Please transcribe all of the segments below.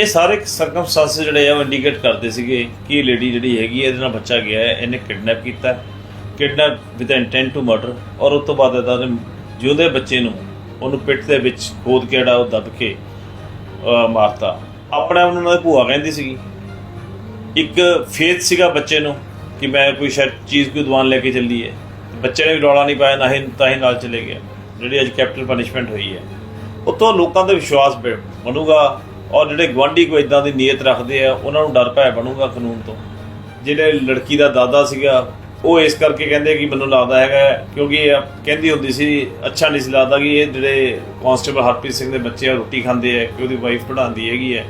ਇਹ ਸਾਰੇ ਸਰਕਮਸਟੈਂਸਸ ਜਿਹੜੇ ਆ ਉਹ ਇੰਡੀਕੇਟ ਕਰਦੇ ਸੀਗੇ ਕਿ ਇਹ ਲੇਡੀ ਜਿਹੜੀ ਹੈਗੀ ਹੈ ਇਹਦੇ ਨਾਲ ਬੱਚਾ ਗਿਆ ਹੈ, ਇਹਨੇ ਕਿਡਨੈਪ ਕੀਤਾ kidnap with intent to murder ਔਰ ਉਸ ਤੋਂ ਬਾਅਦ ਇਹਦਾ ਉਹਨੇ ਜਿਉਂਦੇ ਬੱਚੇ ਨੂੰ ਉਹਨੂੰ ਪਿੱਠ ਦੇ ਵਿੱਚ ਖੋਦ ਕੇ ਜਿਹੜਾ ਉਹ ਦੱਬ ਕੇ ਮਾਰਤਾ। ਆਪਣੇ ਆਪ ਨੂੰ ਉਹਨਾਂ ਦੀ ਭੂਆ ਕਹਿੰਦੀ ਸੀਗੀ। ਇੱਕ ਫੇਥ ਸੀਗਾ ਬੱਚੇ ਨੂੰ ਕਿ ਮੈਂ ਕੋਈ ਸ਼ਾਇਦ ਚੀਜ਼ ਕੋਈ ਦਵਾਨ ਲੈ ਕੇ ਚੱਲੀ ਹੈ। ਬੱਚੇ ਨੇ ਵੀ ਰੌਲਾ ਨਹੀਂ ਪਾਇਆ, ਨਾ ਹੀ ਤਾਂ ਹੀ ਨਾਲ ਚਲੇ ਗਿਆ। ਜਿਹੜੀ ਅੱਜ ਕੈਪੀਟਲ ਪਨਿਸ਼ਮੈਂਟ ਹੋਈ ਹੈ। ਉਤੋਂ ਲੋਕਾਂ ਦਾ ਵਿਸ਼ਵਾਸ ਬਣੂਗਾ ਔਰ ਜਿਹੜੇ ਗਵਾਂਢੀ ਕੋਈ ਇਦਾਂ ਦੀ ਨੀਅਤ ਰੱਖਦੇ ਆ, ਉਹਨਾਂ ਨੂੰ ਡਰ ਭੈ ਬਣੂਗਾ ਕਾਨੂੰਨ ਤੋਂ। ਜਿਹੜੇ ਲੜਕੀ ਦਾ ਦਾਦਾ ਸੀਗਾ, ਉਹ ਇਸ ਕਰਕੇ ਕਹਿੰਦੇ ਕਿ ਮੈਨੂੰ ਲੱਗਦਾ ਹੈਗਾ, ਕਿਉਂਕਿ ਇਹ ਕਹਿੰਦੀ ਹੁੰਦੀ ਸੀ, ਅੱਛਾ ਨਹੀਂ ਸੀ ਲੱਗਦਾ ਕਿ ਇਹ ਜਿਹੜੇ ਕਾਂਸਟੇਬਲ ਹਰਪ੍ਰੀਤ ਸਿੰਘ ਦੇ ਬੱਚੇ ਆ ਰੋਟੀ ਖਾਂਦੇ ਆ, ਕਿ ਉਹਦੀ ਵਾਈਫ ਪੜ੍ਹਾਉਂਦੀ ਹੈਗੀ ਹੈ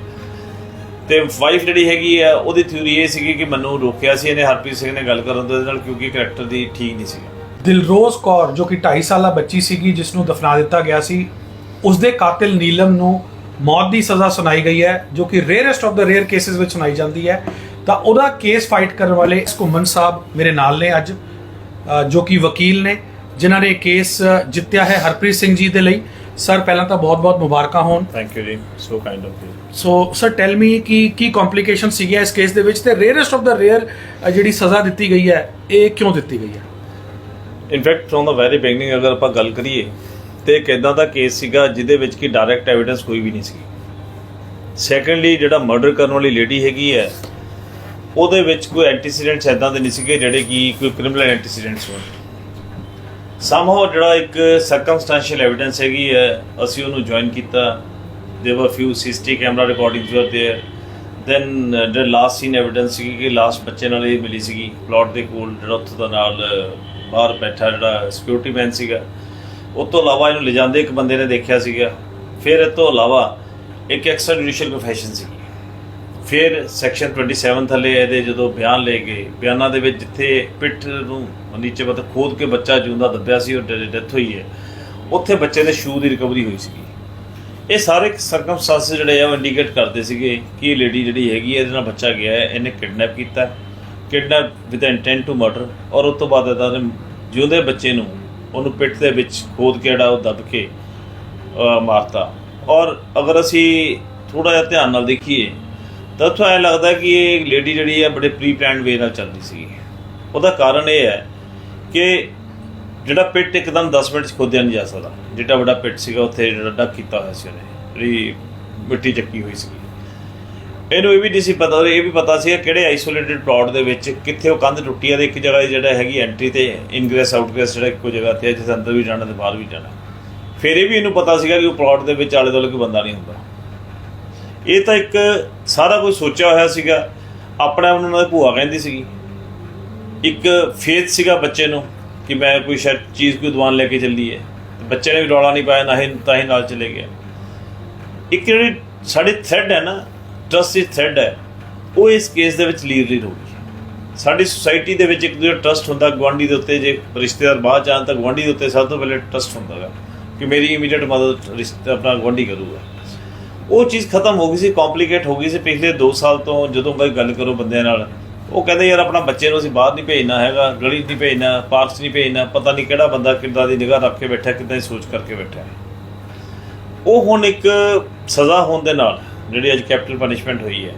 ਤੇ ਵਾਈਫ ਜਿਹੜੀ ਹੈਗੀ ਆ, ਉਹਦੀ ਥਿਊਰੀ ਇਹ ਸੀਗੀ ਕਿ ਮੈਨੂੰ ਰੋਕਿਆ ਸੀ ਇਹਨੇ ਹਰਪ੍ਰੀਤ ਸਿੰਘ ਨੇ ਗੱਲ ਕਰਨ ਤੋਂ ਇਹਦੇ ਨਾਲ, ਕਿਉਂਕਿ ਕੈਰੈਕਟਰ ਦੀ ਠੀਕ ਨਹੀਂ ਸੀਗਾ। ਦਿਲਰੋਜ਼ ਕੌਰ, ਜੋ ਕਿ 2.5 ਸਾਲਾ ਬੱਚੀ ਸੀਗੀ ਜਿਸ ਨੂੰ ਦਫਨਾ ਦਿੱਤਾ ਗਿਆ ਸੀ ਉਸ ਦੇ ਕਾਤਿਲ ਨੀਲਮ ਨੂੰ ਮੌਤ ਦੀ ਸਜ਼ਾ ਸੁਣਾਈ ਗਈ ਹੈ ਜੋ ਕਿ rarest of the rare cases ਵਿੱਚ ਸੁਣਾਈ ਜਾਂਦੀ ਹੈ। ਤਾਂ ਉਹਦਾ ਕੇਸ ਫਾਈਟ ਕਰਨ ਵਾਲੇ ਘੁੰਮਨ ਸਾਹਿਬ ਮੇਰੇ ਨਾਲ ਨੇ ਅੱਜ ਜੋ ਕਿ ਵਕੀਲ ਨੇ ਜਿਨ੍ਹਾਂ ਨੇ ਕੇਸ ਜਿੱਤਿਆ ਹੈ ਹਰਪ੍ਰੀਤ ਸਿੰਘ ਜੀ ਦੇ ਲਈ। ਸਰ ਪਹਿਲਾਂ ਤਾਂ ਬਹੁਤ-ਬਹੁਤ ਮੁਬਾਰਕਾਂ ਹੋਣ। ਥੈਂਕ ਯੂ ਜੀ। So kind of you so sir tell me ਕਿ ਕੀ ਕੰਪਲਿਕੇਸ਼ਨ ਸੀਗੀਆਂ ਇਸ ਕੇਸ ਦੇ ਵਿੱਚ ਤੇ ਰੇਅਰੈਸਟ ਆਫ ਦਾ ਰੇਅਰ ਜਿਹੜੀ ਸਜ਼ਾ ਦਿੱਤੀ ਗਈ ਹੈ ਇਹ ਕਿਉਂ ਦਿੱਤੀ ਗਈ ਹੈ? In fact from the very beginning ਅਗਰ ਆਪਾਂ ਗੱਲ ਕਰੀਏ ਤੇ ਇੱਕ ਇਦਾਂ ਦਾ ਕੇਸ ਸੀਗਾ ਜਿਹਦੇ ਵਿੱਚ ਕਿ ਡਾਇਰੈਕਟ ਐਵੀਡੈਂਸ ਕੋਈ ਵੀ ਨਹੀਂ ਸੀ। ਸੈਕੰਡਲੀ ਜਿਹੜਾ ਮਰਡਰ ਕਰਨ ਵਾਲੀ ਲੇਡੀ ਹੈਗੀ ਹੈ ਉਹਦੇ ਵਿੱਚ ਕੋਈ ਐਂਟੀਸੀਡੈਂਟਸ ਐਦਾਂ ਦੇ ਨਹੀਂ ਸੀਗੇ ਜਿਹੜੇ ਕਿ ਕੋਈ ਕ੍ਰਿਮੀਨਲ ਐਂਟੀਸੀਡੈਂਟਸ ਹੋਣ। ਸਮਹਾਉ ਜਿਹੜਾ ਇੱਕ ਸਰਕਮਸਟੈਂਸ਼ੀਅਲ ਐਵੀਡੈਂਸ ਹੈਗੀ ਹੈ ਅਸੀਂ ਉਹਨੂੰ ਜੁਆਇਨ ਕੀਤਾ। There were few CCTV camera recordings were ਦੇ then uh, last scene scene evidence ਸੀ ਕਿ ਲਾਸਟ ਬੱਚੇ ਨਾਲ ਇਹ ਮਿਲੀ ਸੀਗੀ ਪਲਾਟ ਦੇ ਕੋਲ ਜਿਹੜਾ ਉੱਥੋਂ ਦਾ ਨਾਲ uh, ਬਾਹਰ ਬੈਠਾ ਜਿਹੜਾ ਸਿਕਿਉਰਿਟੀ ਮੈਨ ਸੀਗਾ। ਉਸ ਤੋਂ ਇਲਾਵਾ ਇਹਨੂੰ ਲਿਜਾਂਦੇ ਇੱਕ ਬੰਦੇ ਨੇ ਦੇਖਿਆ ਸੀਗਾ। ਫਿਰ ਇਹ ਤੋਂ ਇਲਾਵਾ ਇੱਕ ਐਕਸਟਰਾ ਜੁਡੀਸ਼ੀਅਲ ਪ੍ਰੋਫੈਸ਼ਨ ਸੀ। ਫਿਰ ਸੈਕਸ਼ਨ 27 ਥੱਲੇ ਇਹਦੇ ਜਦੋਂ ਬਿਆਨ ਲਏ ਗਏ, ਬਿਆਨਾਂ ਦੇ ਵਿੱਚ ਜਿੱਥੇ ਪਿੱਠ ਨੂੰ ਨੀਚੇ ਮਤ ਖੋਦ ਕੇ ਬੱਚਾ ਜਿਉਂਦਾ ਦੱਬਿਆ ਸੀ, ਉਹ ਡੈਥ ਹੋਈ ਹੈ। ਉੱਥੇ ਬੱਚੇ ਦੇ ਸ਼ੂ ਦੀ ਰਿਕਵਰੀ ਹੋਈ ਸੀ ਇਹ ਸਾਰੇ ਸਰਕਮਸਟੈਂਸਸ ਜਿਹੜੇ ਆ ਉਹ ਇੰਡੀਕੇਟ ਕਰਦੇ ਸੀਗੇ ਕਿ ਇਹ ਲੇਡੀ ਜਿਹੜੀ ਹੈਗੀ ਹੈ, ਇਹਦੇ ਨਾਲ ਬੱਚਾ ਗਿਆ ਹੈ, ਇਹਨੇ ਕਿਡਨੈਪ ਕੀਤਾ। Kidnap with intent to murder ਔਰ ਉਸ ਤੋਂ ਬਾਅਦ ਇਹਦਾ ਉਹਨੇ ਜਿਉਂਦੇ ਬੱਚੇ ਨੂੰ ਉਹਨੂੰ ਪਿੱਠ ਦੇ ਵਿੱਚ ਖੋਦ ਕੇ ਜਿਹੜਾ ਉਹ ਦੱਬ ਕੇ ਮਾਰਤਾ। ਔਰ ਅਗਰ ਅਸੀਂ ਥੋੜਾ ਜਿਹਾ ਧਿਆਨ ਨਾਲ ਦੇਖੀਏ, ਤਾਂ ਤੁਹਾਨੂੰ ਐਂ ਲੱਗਦਾ ਕਿ ਇਹ ਲੇਡੀ ਜਿਹੜੀ ਹੈ ਬੜੇ ਪ੍ਰੀ ਪਲਾਨਡ ਵੇ ਨਾਲ ਚੱਲਦੀ ਸੀ ਉਹਦਾ ਕਾਰਨ ਇਹ ਹੈ ਕਿ ਜਿਹੜਾ ਪਿੱਟ ਇੱਕਦਮ 10 ਮਿੰਟ 'ਚ ਖੋਦਿਆ ਨਹੀਂ ਜਾ ਸਕਦਾ। ਜਿਹੜਾ ਵੱਡਾ ਪਿੱਟ ਸੀਗਾ, ਉੱਥੇ ਜਿਹੜਾ ਡੱਕ ਕੀਤਾ ਹੋਇਆ ਸੀ ਉਹਨੇ, ਜਿਹੜੀ ਮਿੱਟੀ ਚੱਕੀ ਹੋਈ ਸੀ ਇਹਨੂੰ ਇਹ ਵੀ ਨਹੀਂ ਸੀ ਪਤਾ, ਇਹ ਵੀ ਪਤਾ ਸੀ ਕਿਹੜੇ ਆਈਸੋਲੇਟਿਡ ਪਲਾਟ ਦੇ ਵਿੱਚ ਕਿੱਥੇ ਉਹ ਕੰਧ ਟੁੱਟੀ ਆ ਤੇ ਇੱਕ ਜਗ੍ਹਾ ਜਿਹੜਾ ਹੈਗੀ ਐਂਟਰੀ ਤੇ ਇਨਗ੍ਰੈਸ ਆਊਟਗ੍ਰੈਸ ਜਿਹੜਾ ਇੱਕੋ ਜਗ੍ਹਾ ਤੇ ਹੈ ਜਿਸ ਅੰਦਰ ਵੀ ਜਾਣਾ ਤੇ ਬਾਹਰ ਵੀ ਜਾਣਾ। ਫਿਰ ਇਹ ਵੀ ਇਹਨੂੰ ਪਤਾ ਸੀਗਾ ਕਿ ਉਹ ਪਲਾਟ ਦੇ ਵਿੱਚ ਆਲੇ ਦੁਆਲੇ ਕੋਈ ਬੰਦਾ ਨਹੀਂ ਹੁੰਦਾ। ਇਹ ਤਾਂ ਇੱਕ ਸਾਰਾ ਕੁਝ ਸੋਚਿਆ ਹੋਇਆ ਸੀਗਾ। ਆਪਣੇ ਆਪ ਉਹਨਾਂ ਦੀ ਭੂਆ ਕਹਿੰਦੀ ਸੀਗੀ। ਇੱਕ ਫੇਥ ਸੀਗਾ ਬੱਚੇ ਨੂੰ ਕਿ ਮੈਂ ਕੋਈ ਸ਼ਾਇਦ ਚੀਜ਼ ਕੋਈ ਦਵਾਨ ਲੈ ਕੇ ਚੱਲੀ ਹੈ ਬੱਚੇ ਨੇ ਵੀ ਰੌਲਾ ਨਹੀਂ ਪਾਇਆ, ਨਾ ਹੀ ਤਾਂ ਹੀ ਨਾਲ ਚਲੇ ਗਿਆ। ਇੱਕ ਜਿਹੜੀ ਸਾਡੀ ਥ੍ਰੈਡ ਹੈ ਨਾ ਟਰਸਟ ਦੀ ਥ੍ਰੈਡ ਹੈ, ਉਹ ਇਸ ਕੇਸ ਦੇ ਵਿੱਚ ਲੀਰ ਲੀਰ ਹੋ ਸਾਡੀ ਸੁਸਾਇਟੀ ਦੇ ਵਿੱਚ ਇੱਕ ਦੂਜੇ ਟਰਸਟ ਹੁੰਦਾ ਗਵਾਂਢੀ ਦੇ ਉੱਤੇ ਜੇ ਰਿਸ਼ਤੇਦਾਰ ਬਾਹਰ ਜਾਣ ਤਾਂ ਗਵਾਂਢੀ ਦੇ ਉੱਤੇ ਸਭ ਤੋਂ ਪਹਿਲੇ ਟਰਸਟ ਹੁੰਦਾ ਹੈ ਕਿ ਮੇਰੀ ਇਮੀਡੀਏਟ ਮਦਦ ਰਿਸ਼ਤੇ, ਆਪਣਾ ਗਵਾਂਢੀ ਕਰੂਗਾ। ਉਹ ਚੀਜ਼ ਖਤਮ ਹੋ ਗਈ ਸੀ ਕੰਪਲਿਕੇਟ ਹੋ ਗਈ ਸੀ ਪਿਛਲੇ 2 ਸਾਲ ਤੋਂ, ਜਦੋਂ ਕੋਈ ਗੱਲ ਕਰੋ ਬੰਦਿਆਂ ਨਾਲ, ਉਹ ਕਹਿੰਦੇ ਯਾਰ ਆਪਣਾ ਬੱਚੇ ਨੂੰ ਅਸੀਂ ਬਾਹਰ ਨਹੀਂ ਭੇਜਣਾ ਹੈਗਾ, ਗਲੀ 'ਚ ਨਹੀਂ ਭੇਜਣਾ ਪਾਰਕ 'ਚ ਨਹੀਂ ਭੇਜਣਾ, ਪਤਾ ਨਹੀਂ ਕਿਹੜਾ ਬੰਦਾ ਕਿੱਦਾਂ ਦੀ ਨਿਗਾਹ ਰੱਖ ਕੇ ਬੈਠਾ, ਕਿੱਦਾਂ ਦੀ ਸੋਚ ਕਰਕੇ ਬੈਠਾ। ਉਹ ਹੁਣ ਇੱਕ ਸਜ਼ਾ ਹੋਣ ਦੇ ਨਾਲ ਜਿਹੜੀ ਅੱਜ ਕੈਪੀਟਲ ਪਨਿਸ਼ਮੈਂਟ ਹੋਈ ਹੈ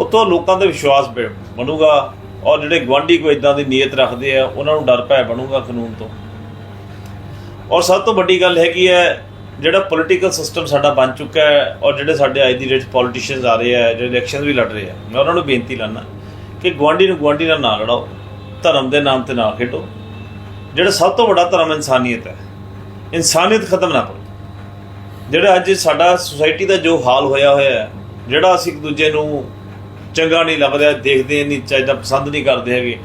ਉਤੋਂ ਲੋਕਾਂ ਦਾ ਵਿਸ਼ਵਾਸ ਬਣੂਗਾ ਔਰ ਜਿਹੜੇ ਗਵਾਂਢੀ ਕੋਈ ਇਦਾਂ ਦੀ ਨੀਅਤ ਰੱਖਦੇ ਆ, ਉਹਨਾਂ ਨੂੰ ਡਰ ਭੈ ਬਣੂਗਾ ਕਾਨੂੰਨ ਤੋਂ। ਔਰ ਸਭ ਤੋਂ ਵੱਡੀ ਗੱਲ ਹੈਗੀ ਹੈ, ਜਿਹੜਾ ਪੋਲੀਟੀਕਲ ਸਿਸਟਮ ਸਾਡਾ ਬਣ ਚੁੱਕਾ ਹੈ ਔਰ ਜਿਹੜੇ ਸਾਡੇ ਅੱਜ ਦੀ ਡੇਟ ਪੋਲੀਟੀਸ਼ੀਅਨਸ ਆ ਰਹੇ ਆ, ਜਿਹੜੇ ਇਲੈਕਸ਼ਨ ਵੀ ਲੜ ਰਹੇ ਆ, ਮੈਂ ਉਹਨਾਂ ਨੂੰ ਬੇਨਤੀ ਲਾਣਾ ਕਿ ਗਵਾਂਢੀ ਨੂੰ ਗਵਾਂਢੀ ਨਾਲ ਨਾ ਲੜਾਓ, ਧਰਮ ਦੇ ਨਾਮ ਤੇ ਨਾ ਖੇਡੋ। ਜਿਹੜਾ ਸਭ ਤੋਂ ਵੱਡਾ ਧਰਮ ਇਨਸਾਨੀਅਤ ਹੈ, ਇਨਸਾਨੀਅਤ ਖਤਮ ਨਾ ਕਰੋ। ਜਿਹੜਾ ਅੱਜ ਸਾਡਾ ਸੁਸਾਇਟੀ ਦਾ ਜੋ ਹਾਲ ਹੋਇਆ ਹੋਇਆ ਹੈ, ਜਿਹੜਾ ਅਸੀਂ ਇੱਕ ਦੂਜੇ ਨੂੰ ਚੰਗਾ ਨਹੀਂ ਲੱਗਦਾ ਦੇਖਦੇ ਨਹੀਂ ਚਾਹੀਦਾ ਪਸੰਦ ਨਹੀਂ ਕਰਦੇ ਹੈਗੇ,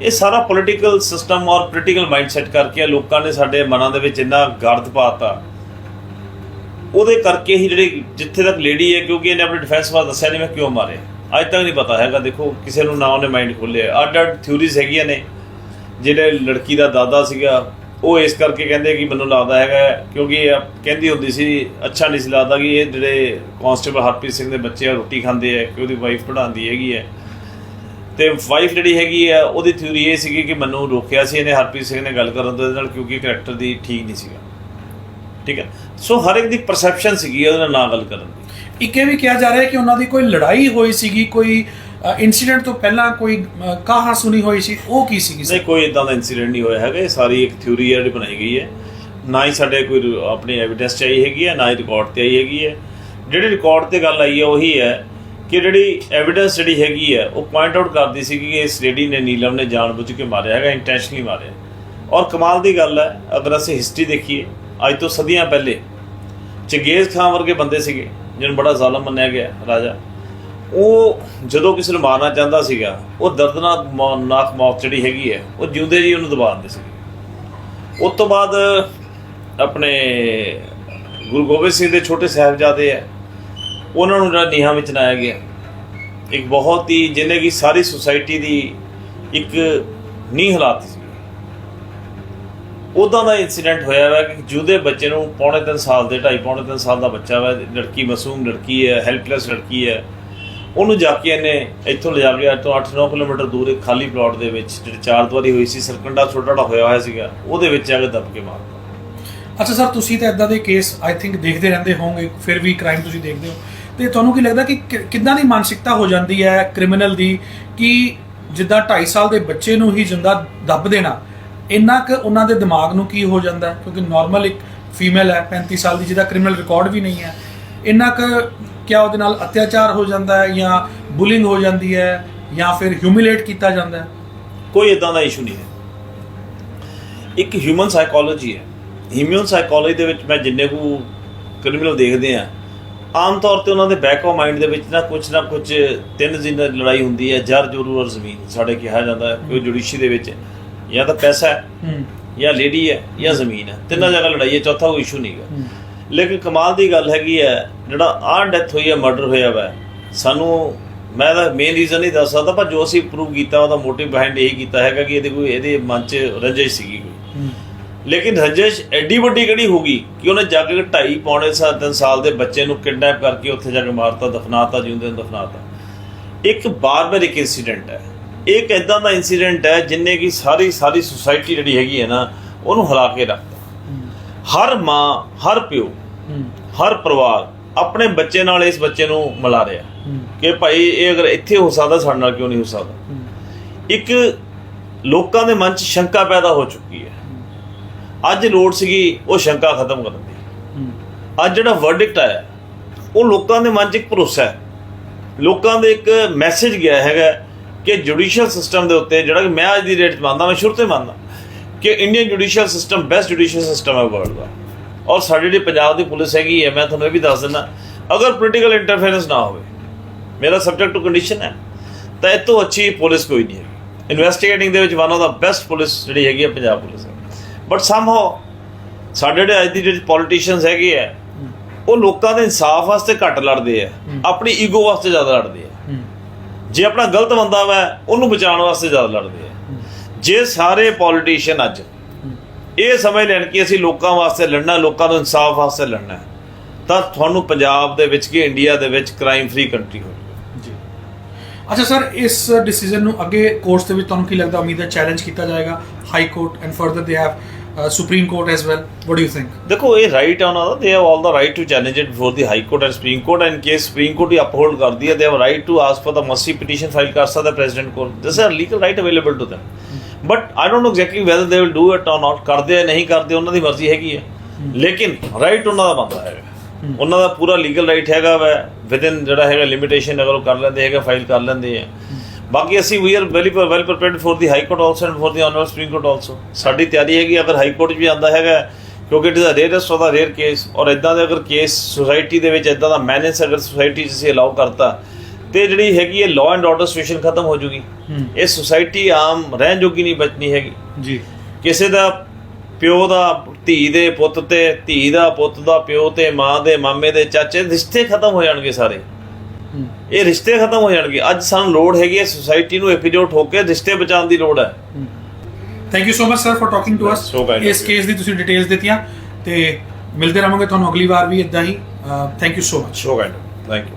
ਇਹ ਸਾਰਾ ਪੋਲੀਟੀਕਲ ਸਿਸਟਮ ਔਰ ਪੋਲੀਟੀਕਲ ਮਾਈਂਡਸੈਟ ਕਰਕੇ ਲੋਕਾਂ ਨੇ ਸਾਡੇ ਮਨਾਂ ਦੇ ਵਿੱਚ ਇੰਨਾ ਗਰਦ ਪਾਤਾ। ਉਹਦੇ ਕਰਕੇ ਹੀ ਜਿਹੜੀ ਜਿੱਥੇ ਤੱਕ ਲੇਡੀ ਹੈ, ਕਿਉਂਕਿ ਇਹਨੇ ਆਪਣੇ ਡਿਫੈਂਸ ਵਾਸਤੇ ਦੱਸਿਆ ਨਹੀਂ, ਮੈਂ ਕਿਉਂ ਮਾਰੇ ਅੱਜ ਤੱਕ ਨਹੀਂ ਪਤਾ ਹੈਗਾ, ਦੇਖੋ, ਕਿਸੇ ਨੂੰ ਨਾ ਉਹਨੇ ਮਾਈਂਡ ਖੋਲਿਆ ਅੱਡ ਅੱਡ ਥਿਊਰੀਜ਼ ਹੈਗੀਆਂ ਨੇ। ਜਿਹੜੇ ਲੜਕੀ ਦਾ ਦਾਦਾ ਸੀਗਾ ਉਹ ਇਸ ਕਰਕੇ ਕਹਿੰਦੇ ਕਿ ਮੈਨੂੰ ਲੱਗਦਾ ਹੈਗਾ, ਕਿਉਂਕਿ ਇਹ ਕਹਿੰਦੀ ਹੁੰਦੀ ਸੀ, ਅੱਛਾ ਨਹੀਂ ਸੀ ਲੱਗਦਾ ਕਿ ਇਹ ਜਿਹੜੇ ਕਾਂਸਟੇਬਲ ਹਰਪ੍ਰੀਤ ਸਿੰਘ ਦੇ ਬੱਚੇ ਆ, ਰੋਟੀ ਖਾਂਦੇ ਆ, ਕਿ ਉਹਦੀ ਵਾਈਫ ਪੜ੍ਹਾਉਂਦੀ ਹੈਗੀ ਹੈ ਤੇ ਵਾਈਫ ਜਿਹੜੀ ਹੈਗੀ ਆ, ਉਹਦੀ ਥਿਊਰੀ ਇਹ ਸੀਗੀ ਕਿ ਮੈਨੂੰ ਰੋਕਿਆ ਸੀ ਇਹਨੇ ਹਰਪ੍ਰੀਤ ਸਿੰਘ ਨੇ ਗੱਲ ਕਰਨ ਤੋਂ ਇਹਦੇ ਨਾਲ, ਕਿਉਂਕਿ ਕੈਰੈਕਟਰ ਦੀ ਠੀਕ ਨਹੀਂ ਸੀਗਾ। ਠੀਕ ਹੈ ਸੋ ਹਰ ਇੱਕ ਦੀ ਪਰਸੈਪਸ਼ਨ ਸੀਗੀ ਉਹਦੇ ਨਾਲ ਨਾ ਗੱਲ ਕਰਨ ਦੀ। ਇੱਕ ਇਹ ਵੀ ਕਿਹਾ ਜਾ ਰਿਹਾ ਹੈ ਕਿ ਉਹਨਾਂ ਦੀ ਕੋਈ ਲੜਾਈ ਹੋਈ ਸੀਗੀ, ਕੋਈ ਇਨਸੀਡੈਂਟ ਤੋਂ ਪਹਿਲਾਂ ਕੋਈ ਕਹਾ ਸੁਣੀ ਹੋਈ ਸੀ? ਉਹ ਕੀ ਸੀਗੀ ਨਹੀਂ ਕੋਈ ਇਦਾਂ ਦਾ ਇਨਸੀਡੈਂਟ ਨਹੀਂ ਹੋਇਆ ਹੈਗਾ। ਇਹ ਸਾਰੀ ਇੱਕ ਥਿਊਰੀ ਹੈ ਜਿਹੜੀ ਬਣਾਈ ਗਈ ਹੈ। ਨਾ ਹੀ ਸਾਡੇ ਕੋਈ ਆਪਣੀ ਐਵੀਡੈਂਸ ਚ ਆਈ ਹੈਗੀ ਹੈ ਨਾ ਹੀ ਰਿਕਾਰਡ ਤੇ ਆਈ ਹੈਗੀ ਹੈ। ਜਿਹੜੀ ਰਿਕਾਰਡ ਤੇ ਗੱਲ ਆਈ ਹੈ ਉਹੀ ਹੈ ਕਿ ਜਿਹੜੀ ਐਵੀਡੈਂਸ ਜਿਹੜੀ ਹੈਗੀ ਹੈ ਉਹ ਪੁਆਇੰਟ ਆਊਟ ਕਰਦੀ ਸੀ ਕਿ ਇਸ ਲੇਡੀ ਨੇ ਨੀਲਮ ਨੇ ਜਾਣਬੁੱਝ ਕੇ ਮਾਰਿਆ ਹੈਗਾ ਇੰਟੈਂਸ਼ਨਲੀ ਮਾਰਿਆ। ਔਰ ਕਮਾਲ ਦੀ ਗੱਲ ਹੈ ਅਗਰ ਅਸੀਂ ਹਿਸਟਰੀ ਦੇਖੀਏ ਅੱਜ ਤੋਂ ਸਦੀਆਂ ਪਹਿਲੇ ਚੰਗੇਜ਼ ਖਾਨ ਵਰਗੇ ਬੰਦੇ ਸੀਗੇ ਜਿਹਨੂੰ ਬੜਾ ਜ਼ਾਲਮ ਮੰਨਿਆ ਗਿਆ ਰਾਜਾ। ਉਹ ਜਦੋਂ ਕਿਸੇ ਨੂੰ ਮਾਰਨਾ ਚਾਹੁੰਦਾ ਸੀਗਾ, ਉਹ ਦਰਦਨਾਕ ਮੌ- ਨਾਕ ਮੌਤ ਜਿਹੜੀ ਹੈਗੀ ਹੈ, ਉਹ ਜਿਉਂਦੇ ਜੀ ਉਹਨੂੰ ਦਬਾ ਦਿੰਦੇ ਸੀਗੇ। ਉਸ ਤੋਂ ਬਾਅਦ ਆਪਣੇ ਗੁਰੂ ਗੋਬਿੰਦ ਸਿੰਘ ਦੇ ਛੋਟੇ ਸਾਹਿਬਜ਼ਾਦੇ ਹੈ, ਉਹਨਾਂ ਨੂੰ ਜਿਹੜਾ ਨੀਹਾਂ ਵਿੱਚ ਲਾਇਆ ਗਿਆ। ਇੱਕ ਬਹੁਤ ਹੀ, ਜਿਹਨੇ ਕਿ ਸਾਰੀ ਸੁਸਾਇਟੀ ਦੀ ਇੱਕ ਨੀਂਹ ਹਾਲਾਤ ਸੀ। ਉਦਾਂ ਦਾ ਇਨਸੀਡੈਂਟ ਹੋਇਆ ਵਾ ਕਿ ਜੂਦੇ ਬੱਚੇ ਨੂੰ ਪੌਣੇ 3 ਸਾਲ ਦੇ ਢਾਈ ਪੌਣੇ 3 ਸਾਲ ਦਾ ਬੱਚਾ ਵਾ, ਲੜਕੀ ਮਾਸੂਮ ਲੜਕੀ ਹੈ ਹੈਲਪਲੈਸ ਲੜਕੀ ਹੈ। ਉਹਨੂੰ ਜਾ ਕੇ ਇਹਨੇ ਇੱਥੋਂ ਲਿਜਾ ਕੇ ਤੋਂ 8-9 ਕਿਲੋਮੀਟਰ ਦੂਰ ਇੱਕ ਖਾਲੀ ਪਲਾਟ ਦੇ ਵਿੱਚ ਜਿਹੜੀ ਚਾਰ ਦੀਵਾਰੀ ਹੋਈ ਸੀ, ਸਰਕੰਡਾ ਛੋਟਾ ਛੋਟਾ ਹੋਇਆ ਹੋਇਆ ਸੀਗਾ, ਉਹਦੇ ਵਿੱਚ ਆ ਕੇ ਦਬ ਕੇ ਮਾਰਤਾ ਅੱਛਾ ਸਰ, ਤੁਸੀਂ ਤਾਂ ਇਦਾਂ ਦੇ ਕੇਸ ਆਈ ਥਿੰਕ ਦੇਖਦੇ ਰਹਿੰਦੇ ਹੋਵੋਗੇ, ਫਿਰ ਵੀ ਕ੍ਰਾਈਮ ਤੁਸੀਂ ਦੇਖਦੇ ਹੋ। ਤੇ ਤੁਹਾਨੂੰ ਕੀ ਲੱਗਦਾ ਕਿ ਕਿੱਦਾਂ ਦੀ ਮਾਨਸਿਕਤਾ ਹੋ ਜਾਂਦੀ ਹੈ ਕ੍ਰਿਮੀਨਲ ਦੀ ਕਿ ਜਿੱਦਾਂ 2.5 ਸਾਲ ਦੇ ਬੱਚੇ ਨੂੰ ਹੀ ਜਿੰਦਾ ਦੱਬ ਦੇਣਾ, ਇੰਨਾ ਕੁ ਉਹਨਾਂ ਦੇ ਦਿਮਾਗ ਨੂੰ ਕੀ ਹੋ ਜਾਂਦਾ? ਕਿਉਂਕਿ ਨਾਰਮਲ ਇੱਕ ਫੀਮੇਲ ਹੈ 35 ਸਾਲ ਦੀ ਜਿਹਦਾ ਕ੍ਰਿਮੀਨਲ ਰਿਕਾਰਡ ਵੀ ਨਹੀਂ ਹੈ, ਇੰਨਾ ਕੁ ਕਿਆ ਉਹਦੇ ਨਾਲ ਅਤਿਆਚਾਰ ਹੋ ਜਾਂਦਾ ਹੈ ਜਾਂ ਬੁਲਿੰਗ ਹੋ ਜਾਂਦੀ ਹੈ ਜਾਂ ਫਿਰ ਹਿਊਮਿਲੇਟ ਕੀਤਾ ਜਾਂਦਾ ਹੈ? ਕੋਈ ਇਦਾਂ ਦਾ ਇਸ਼ੂ ਨਹੀਂ ਹੈ। ਇੱਕ ਹਿਊਮਨ ਸਾਈਕੋਲੋਜੀ ਹੈ। ਹਿਊਮਨ ਸਾਈਕੋਲੋਜੀ ਦੇ ਵਿੱਚ ਮੈਂ ਜਿੰਨੇ ਕੁ ਕ੍ਰਿਮੀਨਲ ਦੇਖਦੇ ਆ ਆਮ ਤੌਰ ਤੇ ਉਹਨਾਂ ਦੇ ਬੈਕ ਆਫ ਮਾਈਂਡ ਦੇ ਵਿੱਚ ਨਾ ਕੁਝ ਨਾ ਕੁਝ ਤਿੰਨ ਜਿੰਨਾਂ ਦੀ ਲੜਾਈ ਹੁੰਦੀ ਹੈ ਜਰ ਜ਼ਰੂਰ ਔਰ ਜ਼ਮੀਨ ਸਾਡੇ ਕਿਹਾ ਜਾਂਦਾ ਹੈ ਕੋਈ ਜੁਡੀਸ਼ੀ ਦੇ ਵਿੱਚ ਜਾਂ ਤਾਂ ਪੈਸਾ ਹੈ ਜਾਂ ਲੇਡੀ ਹੈ ਜਾਂ ਜ਼ਮੀਨ ਹੈ। ਤਿੰਨਾਂ ਜਗ੍ਹਾ ਲੜਾਈ ਹੈ ਚੌਥਾ ਕੋਈ ਇਸ਼ੂ ਨਹੀਂਗਾ ਹੂੰ। ਲੇਕਿਨ ਕਮਾਲ ਦੀ ਗੱਲ ਹੈਗੀ ਹੈ ਜਿਹੜਾ ਆਹ ਡੈਥ ਹੋਈ ਹੈ ਮਰਡਰ ਹੋਇਆ ਵਾ ਸਾਨੂੰ ਮੈਂ ਤਾਂ ਮੇਨ ਰੀਜ਼ਨ ਨਹੀਂ ਦੱਸ ਸਕਦਾ ਪਰ ਜੋ ਅਸੀਂ ਪ੍ਰੂਵ ਕੀਤਾ ਉਹਦਾ ਮੋਟਿਵ ਬਿਹਾਈਂਡ ਇਹ ਕੀਤਾ ਹੈਗਾ ਕਿ ਇਹਦੇ ਕੋਈ ਇਹਦੇ ਮਨ 'ਚ ਰੰਜਿਸ਼ ਸੀਗੀ ਕੋਈ। ਲੇਕਿਨ ਰੰਜਿਸ਼ ਐਡੀ ਵੱਡੀ ਕਿਹੜੀ ਹੋਗੀ ਕਿ ਉਹਨੇ ਜਾ ਕੇ 2.5 ਪੌਣੇ ਸਾਲ ਤਿੰਨ ਸਾਲ ਦੇ ਬੱਚੇ ਨੂੰ ਕਿਡਨੈਪ ਕਰਕੇ ਉੱਥੇ ਜਾ ਕੇ ਮਾਰਤਾ ਦਫਨਾਤਾ ਜਿਉਂਦੇ ਨੂੰ ਦਫਨਾਤਾ। ਇੱਕ ਬਾਰਬਰਿਕ ਇਨਸੀਡੈਂਟ ਹੈ। ਇੱਕ ਇਦਾਂ ਦਾ ਇਨਸੀਡੈਂਟ ਹੈ ਜਿੰਨੇ ਕਿ ਸਾਰੀ ਸਾਰੀ ਸੁਸਾਇਟੀ ਜਿਹੜੀ ਹੈਗੀ ਹੈ ਨਾ ਉਹਨੂੰ ਹਿਲਾ ਕੇ ਰੱਖਤਾ ਹਰ ਮਾਂ ਹਰ ਪਿਓ ਹਰ ਪਰਿਵਾਰ ਆਪਣੇ ਬੱਚੇ ਨਾਲ ਇਸ ਬੱਚੇ ਨੂੰ ਮਿਲਾ ਰਿਹਾ। ਕਿ ਭਾਈ ਇਹ ਅਗਰ ਇੱਥੇ ਹੋ ਸਕਦਾ, ਸਾਡੇ ਨਾਲ ਕਿਉਂ ਨਹੀਂ ਹੋ ਸਕਦਾ? ਇੱਕ ਲੋਕਾਂ ਦੇ ਮਨ 'ਚ ਸ਼ੰਕਾ ਪੈਦਾ ਹੋ ਚੁੱਕੀ ਹੈ। ਅੱਜ ਲੋੜ ਸੀਗੀ ਉਹ ਸ਼ੰਕਾ ਖਤਮ ਕਰਨ ਦੀ। ਅੱਜ ਜਿਹੜਾ ਵਰਡਿਕਟ ਆਇਆ, ਉਹ ਲੋਕਾਂ ਦੇ ਮਨ 'ਚ ਇੱਕ ਭਰੋਸਾ ਹੈ। ਲੋਕਾਂ ਦੇ ਇੱਕ ਮੈਸੇਜ ਗਿਆ ਹੈਗਾ ਕਿ ਜੁਡੀਸ਼ੀਅਲ ਸਿਸਟਮ ਦੇ ਉੱਤੇ ਜਿਹੜਾ ਕਿ ਮੈਂ ਅੱਜ ਦੀ ਡੇਟ 'ਚ ਮੰਨਦਾ, ਮੈਂ ਸ਼ੁਰੂ ਤੋਂ ਮੰਨਦਾ ਕਿ Indian judicial system best judicial system ਹੈ ਵਰਲਡ ਦਾ। ਔਰ ਸਾਡੀ ਜਿਹੜੀ ਪੰਜਾਬ ਦੀ ਪੁਲਿਸ ਹੈਗੀ ਹੈ ਮੈਂ ਤੁਹਾਨੂੰ ਇਹ ਵੀ ਦੱਸ ਦਿੰਦਾ ਅਗਰ ਪੋਲੀਟੀਕਲ ਇੰਟਰਫੇਰੈਂਸ ਨਾ ਹੋਵੇ ਮੇਰਾ ਸਬਜੈਕਟ ਟੂ ਕੰਡੀਸ਼ਨ ਹੈ ਤਾਂ ਇਹ ਤੋਂ ਅੱਛੀ ਪੁਲਿਸ ਕੋਈ ਨਹੀਂ ਇਨਵੈਸਟੀਗੇਟਿੰਗ ਦੇ ਵਿੱਚ one of the best police ਜਿਹੜੀ ਹੈਗੀ ਹੈ ਪੰਜਾਬ ਪੁਲਿਸ ਹੈ। ਬਟ ਸਮਹਾਉ ਸਾਡੇ ਜਿਹੜੇ ਅੱਜ ਦੀ ਜਿਹੜੀ ਪੋਲੀਟੀਸ਼ੀਅਨਸ ਹੈਗੇ ਆ ਉਹ ਲੋਕਾਂ ਦੇ ਇਨਸਾਫ ਵਾਸਤੇ ਘੱਟ ਲੜਦੇ ਆ ਆਪਣੀ ਈਗੋ ਵਾਸਤੇ ਜ਼ਿਆਦਾ ਲੜਦੇ ਆ ਜੇ ਆਪਣਾ ਗਲਤ ਬੰਦਾ ਵਾ ਉਹਨੂੰ ਬਚਾਉਣ ਵਾਸਤੇ ਜ਼ਿਆਦਾ ਲੜਦੇ ਆ ਜੇ ਸਾਰੇ ਪੋਲੀਟੀਸ਼ੀਅਨ ਅੱਜ ਇਹ ਸਮਝ ਲੈਣ ਕਿ ਅਸੀਂ ਲੋਕਾਂ ਵਾਸਤੇ ਲੜਨਾ ਲੋਕਾਂ ਨੂੰ ਇਨਸਾਫ ਵਾਸਤੇ ਲੜਨਾ ਹੈ, ਤਾਂ ਤੁਹਾਨੂੰ ਪੰਜਾਬ ਦੇ ਵਿੱਚ ਕਿ ਇੰਡੀਆ ਦੇ ਵਿੱਚ ਕ੍ਰਾਈਮ ਫ੍ਰੀ ਕੰਟਰੀ ਹੋ। ਅੱਛਾ ਸਰ ਇਸ ਡਿਸੀਜਨ ਨੂੰ ਅੱਗੇ ਕੋਰਟਸ ਦੇ ਵਿੱਚ ਤੁਹਾਨੂੰ ਕੀ ਲੱਗਦਾ ਉਮੀਦ ਹੈ ਚੈਲੰਜ ਕੀਤਾ ਜਾਏਗਾ? High Court and further they have Supreme Court as well what do you think ਦੇਖੋ ਇਹ ਰਾਈਟ ਹੈ ਉਹਨਾਂ ਦਾ। They have all the right to challenge it before the High Court and Supreme Court and case Supreme Court he uphold ਕਰਦੀ ਹੈ they have right to ask for the mercy petition file ਕਰ ਸਕਦਾ president ਕੋਲ। This are legal right available to them but I don't know exactly whether they will do it or not ਕਰਦੇ ਆ ਨਹੀਂ ਕਰਦੇ ਉਹਨਾਂ ਦੀ ਮਰਜ਼ੀ ਹੈਗੀ ਆ ਲੇਕਿਨ ਰਾਈਟ ਉਹਨਾਂ ਦਾ ਬੰਦਾ ਹੈ ਉਹਨਾਂ ਦਾ ਪੂਰਾ ਲੀਗਲ ਰਾਈਟ ਹੈਗਾ ਵੈ ਇਨ ਜਿਹੜਾ ਹੈਗਾ ਲਿਮਿਟੇਸ਼ਨ ਅਗਰ ਉਹ ਕਰ ਲੈਂਦੇ ਹੈਗਾ ਫਾਈਲ ਕਰ ਲੈਂਦੇ ਆ ਬਾਕੀ ਅਸੀਂ we are well well prepared for the High Court also and for the honour Supreme Court also ਸਾਡੀ ਤਿਆਰੀ ਹੈਗੀ ਅਗਰ ਹਾਈ ਕੋਰਟ ਵੀ ਆਂਦਾ ਹੈਗਾ ਕਿਉਂਕਿ it is a rarest of the rare case ਔਰ ਇਦਾਂ ਦੇ ਅਗਰ ਕੇਸ ਸੋਸਾਇਟੀ ਦੇ ਵਿੱਚ ਇਦਾਂ ਦਾ ਮੈਨੇਜ ਅਗਰ ਸੋਸਾਇਟੀ 'ਚ ਅਸੀਂ ਅਲਾਉ ਕਰਤਾ ਤੇ ਜਿਹੜੀ ਹੈਗੀ ਹੈ ਲਾਅ ਐਂਡ ਆਰਡਰ ਸਿਚੁਏਸ਼ਨ ਖਤਮ ਹੋ ਜੂਗੀ। ਹੂੰ। ਇਹ ਸੁਸਾਇਟੀ ਆਮ ਰਹਿਣ ਜੋਗੀ ਨਹੀਂ ਬਚਣੀ ਹੈਗੀ। ਜੀ। ਕਿਸੇ ਦਾ ਪਿਓ ਦਾ ਧੀ ਦੇ ਪੁੱਤ ਤੇ ਧੀ ਦਾ ਪੁੱਤ ਦਾ ਪਿਓ ਤੇ ਮਾਂ ਦੇ ਮਾਮੇ ਦੇ ਚਾਚੇ ਰਿਸ਼ਤੇ ਖਤਮ ਹੋ ਜਾਣਗੇ ਸਾਰੇ। ਹੂੰ। ਇਹ ਰਿਸ਼ਤੇ ਖਤਮ ਹੋ ਜਾਣਗੇ। ਅੱਜ ਸਾਨੂੰ ਲੋੜ ਹੈਗੀ ਹੈ ਸੁਸਾਇਟੀ ਨੂੰ ਇਕਜੁੱਟ ਹੋ ਕੇ ਰਿਸ਼ਤੇ ਬਚਾਉਣ ਦੀ ਲੋੜ ਹੈ। Thank you so much sir for talking to us ਇਸ. ਕੇਸ ਦੀ ਤੁਸੀਂ ਡਿਟੇਲਸ ਦਿੱਤੀਆਂ ਤੇ ਮਿਲਦੇ ਰਹਾਂਗੇ ਤੁਹਾਨੂੰ ਅਗਲੀ ਵਾਰ ਵੀ ਇਦਾਂ ਹੀ। Thank you so much so kind thank you